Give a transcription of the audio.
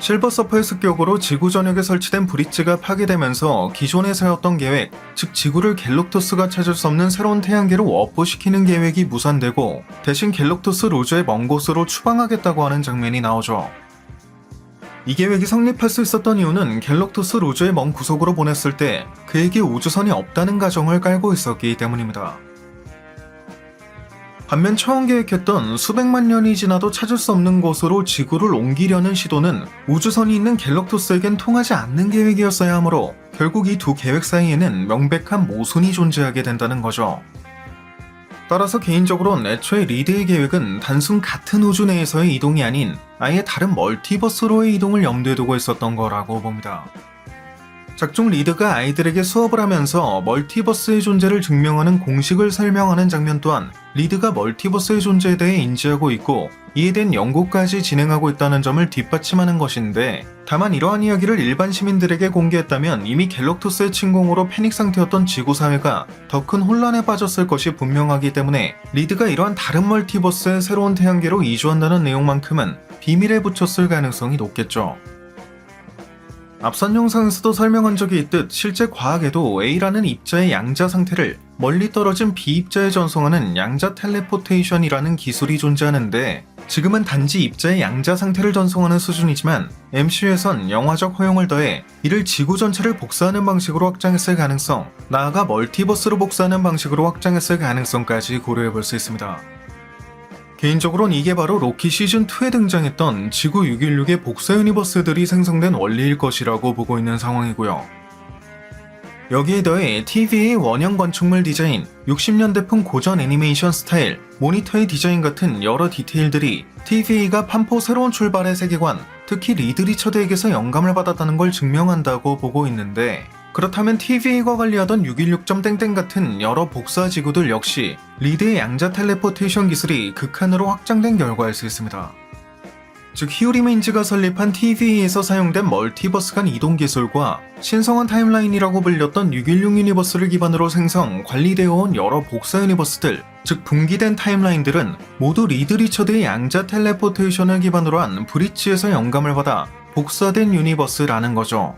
실버 서퍼의 습격으로 지구 전역에 설치된 브릿지가 파괴되면서 기존에 세웠던 계획, 즉 지구를 갤럭토스가 찾을 수 없는 새로운 태양계로 업보시키는 계획이 무산되고 대신 갤럭토스 로즈의 먼 곳으로 추방하겠다고 하는 장면이 나오죠. 이 계획이 성립할 수 있었던 이유는 갤럭토스 로즈의 먼 구석으로 보냈을 때 그에게 우주선이 없다는 가정을 깔고 있었기 때문입니다. 반면 처음 계획했던 수백만 년이 지나도 찾을 수 없는 곳으로 지구를 옮기려는 시도는 우주선이 있는 갤럭토스에겐 통하지 않는 계획이었어야 하므로 결국 이 두 계획 사이에는 명백한 모순이 존재하게 된다는 거죠. 따라서 개인적으로는 애초에 리드의 계획은 단순 같은 우주 내에서의 이동이 아닌 아예 다른 멀티버스로의 이동을 염두에 두고 있었던 거라고 봅니다. 작중 리드가 아이들에게 수업을 하면서 멀티버스의 존재를 증명하는 공식을 설명하는 장면 또한 리드가 멀티버스의 존재에 대해 인지하고 있고 이에 대한 연구까지 진행하고 있다는 점을 뒷받침하는 것인데 다만 이러한 이야기를 일반 시민들에게 공개했다면 이미 갤럭토스의 침공으로 패닉 상태였던 지구 사회가 더 큰 혼란에 빠졌을 것이 분명하기 때문에 리드가 이러한 다른 멀티버스의 새로운 태양계로 이주한다는 내용만큼은 비밀에 붙였을 가능성이 높겠죠. 앞선 영상에서도 설명한 적이 있듯 실제 과학에도 A라는 입자의 양자 상태를 멀리 떨어진 B 입자에 전송하는 양자 텔레포테이션이라는 기술이 존재하는데 지금은 단지 입자의 양자 상태를 전송하는 수준이지만 MCU에선 영화적 허용을 더해 이를 지구 전체를 복사하는 방식으로 확장했을 가능성, 나아가 멀티버스로 복사하는 방식으로 확장했을 가능성까지 고려해 볼 수 있습니다. 개인적으로는 이게 바로 로키 시즌2에 등장했던 지구 616의 복사 유니버스들이 생성된 원리일 것이라고 보고 있는 상황이고요. 여기에 더해 TV의 원형 건축물 디자인, 60년대풍 고전 애니메이션 스타일, 모니터의 디자인 같은 여러 디테일들이 TV가 판포 새로운 출발의 세계관, 특히 리드 리처드에게서 영감을 받았다는 걸 증명한다고 보고 있는데 그렇다면 TV가 관리하던 616.땡땡 같은 여러 복사 지구들 역시 리드의 양자 텔레포테이션 기술이 극한으로 확장된 결과일 수 있습니다. 즉 히어리메인즈가 설립한 TV에서 사용된 멀티버스 간 이동 기술과 신성한 타임라인이라고 불렸던 616 유니버스를 기반으로 생성, 관리되어 온 여러 복사 유니버스들, 즉 분기된 타임라인들은 모두 리드 리처드의 양자 텔레포테이션을 기반으로 한 브릿지에서 영감을 받아 복사된 유니버스라는 거죠.